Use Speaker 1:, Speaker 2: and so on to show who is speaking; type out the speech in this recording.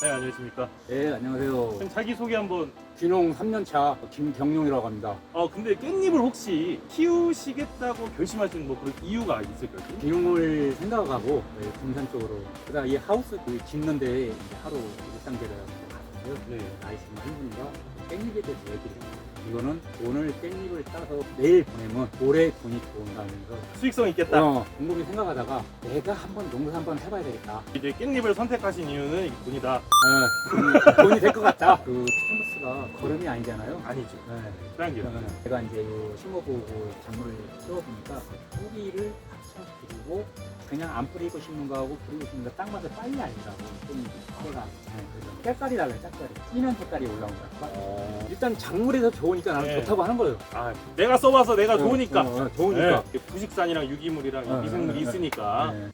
Speaker 1: 네, 안녕하십니까.
Speaker 2: 네, 안녕하세요.
Speaker 1: 그럼 자기 소개 한번.
Speaker 2: 귀농 3년차 김경용이라고 합니다.
Speaker 1: 어, 근데 깻잎을 혹시 키우시겠다고 결심하신 뭐 그런 이유가 있을까요?
Speaker 2: 귀농을 생각하고 네, 군산 쪽으로 그다음 이 하우스 그 짓는데 이제 하루 일상제를 갔어요.
Speaker 1: 네.
Speaker 2: 나이스 한 분과 깻잎에 대해서 얘기를 해요. 이거는 오늘 깻잎을 따서 내일 보내면 올해 돈이 들어온다면서
Speaker 1: 수익성 있겠다.
Speaker 2: 어, 곰곰이 생각하다가 내가 한번 농사 한번 해봐야 되겠다.
Speaker 1: 이제 깻잎을 선택하신 이유는 이 돈이다.
Speaker 2: 어, 돈이, 될 것 같다. 그 스톰버스가 걸음이 아니잖아요.
Speaker 1: 아니죠.
Speaker 2: 네. 그러면 제가 이제 요 심어보고 작물을 키워보니까 뿌리를 합쳐드리고 그냥 안 뿌리고 심는 거하고 뿌리고 심는 거딱 맞아 빨리 알더라고 좀 때가 네, 그래서 색깔이 달라요 색깔이 진한 색깔이 올라온 거야
Speaker 1: 어...
Speaker 2: 일단 작물에서 좋으니까 나는
Speaker 1: 네.
Speaker 2: 좋다고 하는 거예요
Speaker 1: 아, 내가 써봐서 내가
Speaker 2: 어,
Speaker 1: 좋으니까.
Speaker 2: 어, 어, 좋으니까
Speaker 1: 네. 부식산이랑 유기물이랑 이
Speaker 2: 어,
Speaker 1: 미생물이
Speaker 2: 어, 어.
Speaker 1: 있으니까.
Speaker 2: 네.